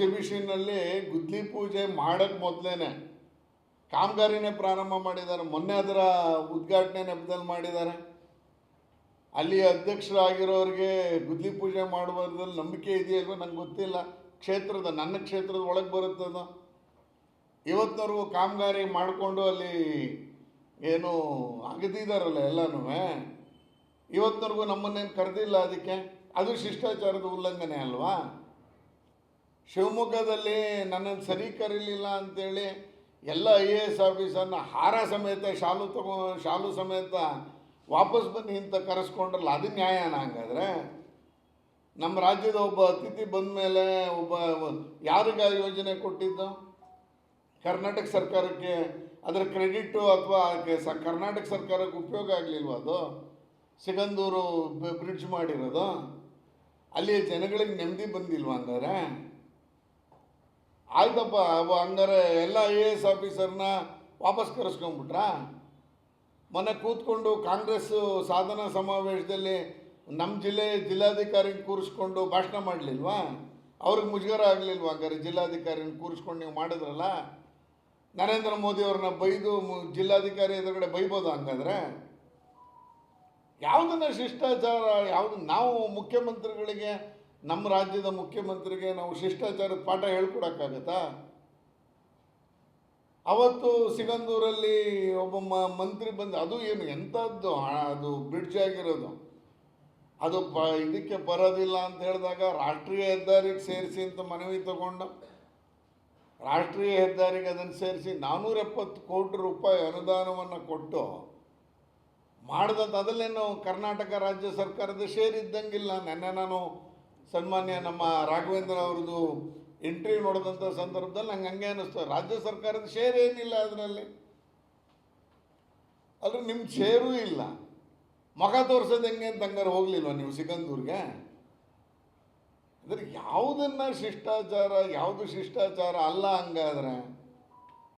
ಎಕ್ಸಿಬಿಷನ್ನಲ್ಲಿ ಗುದ್ಲಿ ಪೂಜೆ ಮಾಡೋಕ್ಕೆ ಮೊದಲೇನೆ. ಕಾಮಗಾರಿನೇ ಪ್ರಾರಂಭ ಮಾಡಿದ್ದಾರೆ. ಮೊನ್ನೆ ಅದರ ಉದ್ಘಾಟನೆ ನೆಪದಲ್ಲಿ ಮಾಡಿದ್ದಾರೆ. ಅಲ್ಲಿ ಅಧ್ಯಕ್ಷರಾಗಿರೋರಿಗೆ ಗುದ್ಲಿ ಪೂಜೆ ಮಾಡುವುದ್ರಲ್ಲಿ ನಂಬಿಕೆ ಇದೆಯಲ್ವೋ ನಂಗೆ ಗೊತ್ತಿಲ್ಲ. ಕ್ಷೇತ್ರದ, ನನ್ನ ಕ್ಷೇತ್ರದ ಒಳಗೆ ಬರುತ್ತದೋ ಇವತ್ತವರೆಗೂ ಕಾಮಗಾರಿ ಮಾಡಿಕೊಂಡು ಅಲ್ಲಿ ಏನು ಅಗದಿದಾರಲ್ಲ ಎಲ್ಲನೂ ಇವತ್ತವರೆಗೂ ನಮ್ಮನ್ನೇನು ಕರೆದಿಲ್ಲ ಅದಕ್ಕೆ? ಅದು ಶಿಷ್ಟಾಚಾರದ ಉಲ್ಲಂಘನೆ ಅಲ್ವಾ? ಶಿವಮೊಗ್ಗದಲ್ಲಿ ನನ್ನನ್ನು ಸರಿ ಕರೀಲಿಲ್ಲ ಅಂತೇಳಿ ಎಲ್ಲ ಐ ಎ ಎಸ್ ಆಫೀಸರ್ನ ಹಾರ ಸಮೇತ ಶಾಲು ತಗೋ, ಶಾಲು ಸಮೇತ ವಾಪಸ್ ಬಂದು ಇಂಥ ಕರೆಸ್ಕೊಂಡ್ರಲ್ಲ, ಅದು ನ್ಯಾಯನ ಹಂಗಾದ್ರೆ? ನಮ್ಮ ರಾಜ್ಯದ ಒಬ್ಬ ಅತಿಥಿ ಬಂದ ಮೇಲೆ ಒಬ್ಬ ಯಾರಿಗೆ ಯೋಜನೆ ಕೊಟ್ಟಿದ್ದು? ಕರ್ನಾಟಕ ಸರ್ಕಾರಕ್ಕೆ, ಅದರ ಕ್ರೆಡಿಟ್ಟು ಅಥವಾ ಸ ಕರ್ನಾಟಕ ಸರ್ಕಾರಕ್ಕೆ ಉಪಯೋಗ ಆಗಲಿಲ್ವ ಅದು? ಸಿಗಂದೂರು ಬ್ರಿಡ್ಜ್ ಮಾಡಿರೋದು? ಅಲ್ಲಿ ಜನಗಳಿಗೆ ನೆಮ್ಮದಿ ಬಂದಿಲ್ವ ಹಂಗಾರೆ ಆಯ್ತಪ್ಪ, ಅವ ಹಂಗಾರೆ ಎಲ್ಲ ಐ ಎ ಎಸ್ ಆಫೀಸರ್ನ ವಾಪಸ್ ಕರೆಸ್ಕೊಂಡ್ಬಿಟ್ರಾ? ಮೊನ್ನೆ ಕೂತ್ಕೊಂಡು ಕಾಂಗ್ರೆಸ್ಸು ಸಾಧನಾ ಸಮಾವೇಶದಲ್ಲಿ ನಮ್ಮ ಜಿಲ್ಲೆ ಜಿಲ್ಲಾಧಿಕಾರಿನ ಕೂರಿಸ್ಕೊಂಡು ಭಾಷಣ ಮಾಡಲಿಲ್ವಾ? ಅವ್ರಿಗೆ ಮುಜುಗರ ಆಗಲಿಲ್ವಾ ಹಂಗಾರೆ ಜಿಲ್ಲಾಧಿಕಾರಿನ ಕೂರಿಸ್ಕೊಂಡು ನೀವು ಮಾಡಿದ್ರಲ್ಲ? ನರೇಂದ್ರ ಮೋದಿ ಅವ್ರನ್ನ ಬೈದು ಜಿಲ್ಲಾಧಿಕಾರಿ ಎದುರುಗಡೆ ಬೈಬೋದು ಹಂಗಾದ್ರೆ? ಯಾವುದನ್ನ ಶಿಷ್ಟಾಚಾರ, ಯಾವುದು ನಾವು ಮುಖ್ಯಮಂತ್ರಿಗಳಿಗೆ ನಮ್ಮ ರಾಜ್ಯದ ಮುಖ್ಯಮಂತ್ರಿಗೆ ನಾವು ಶಿಷ್ಟಾಚಾರದ ಪಾಠ ಹೇಳ್ಕೊಡೋಕ್ಕಾಗತ್ತಾ? ಅವತ್ತು ಸಿಗಂದೂರಲ್ಲಿ ಒಬ್ಬ ಮಂತ್ರಿ ಬಂದು, ಅದು ಏನು ಎಂಥದ್ದು? ಅದು ಬ್ರಿಡ್ಜ್ ಆಗಿರೋದು. ಅದು ಪ, ಇದಕ್ಕೆ ಬರೋದಿಲ್ಲ ಅಂತ ಹೇಳಿದಾಗ ರಾಷ್ಟ್ರೀಯ ಹೆದ್ದಾರಿಗೆ ಸೇರಿಸಿ ಅಂತ ಮನವಿ ತಗೊಂಡು, ರಾಷ್ಟ್ರೀಯ ಹೆದ್ದಾರಿಗೆ ಅದನ್ನು ಸೇರಿಸಿ ನಾನ್ನೂರ ಎಪ್ಪತ್ತು ಕೋಟಿ ರೂಪಾಯಿ ಅನುದಾನವನ್ನು ಕೊಟ್ಟು ಮಾಡಿದಂಥ ಅದಲ್ಲೇನು ಕರ್ನಾಟಕ ರಾಜ್ಯ ಸರ್ಕಾರದ ಶೇರ್ ಇದ್ದಂಗಿಲ್ಲ ನೆನ್ನೆ ನಾನು ಸನ್ಮಾನ್ಯ ನಮ್ಮ ರಾಘವೇಂದ್ರ ಅವ್ರದ್ದು ಎಂಟ್ರಿ ನೋಡಿದಂಥ ಸಂದರ್ಭದಲ್ಲಿ ನಂಗೆ ಹಂಗೆ ಅನ್ನಿಸ್ತು. ರಾಜ್ಯ ಸರ್ಕಾರದ ಶೇರ್ ಏನಿಲ್ಲ ಅದರಲ್ಲಿ. ಆದರೆ ನಿಮ್ಮ ಶೇರೂ ಇಲ್ಲ. ಮಗ ತೋರ್ಸೋದು ಹೆಂಗೆ ಅಂತ ಹಂಗಾರೆ ಹೋಗ್ಲಿಲ್ವ ನೀವು ಸಿಗಂದೂರ್ಗೆ ಅಂದರೆ ಯಾವುದನ್ನು ಶಿಷ್ಟಾಚಾರ, ಯಾವುದು ಶಿಷ್ಟಾಚಾರ ಅಲ್ಲ ಹಂಗಾದ್ರೆ.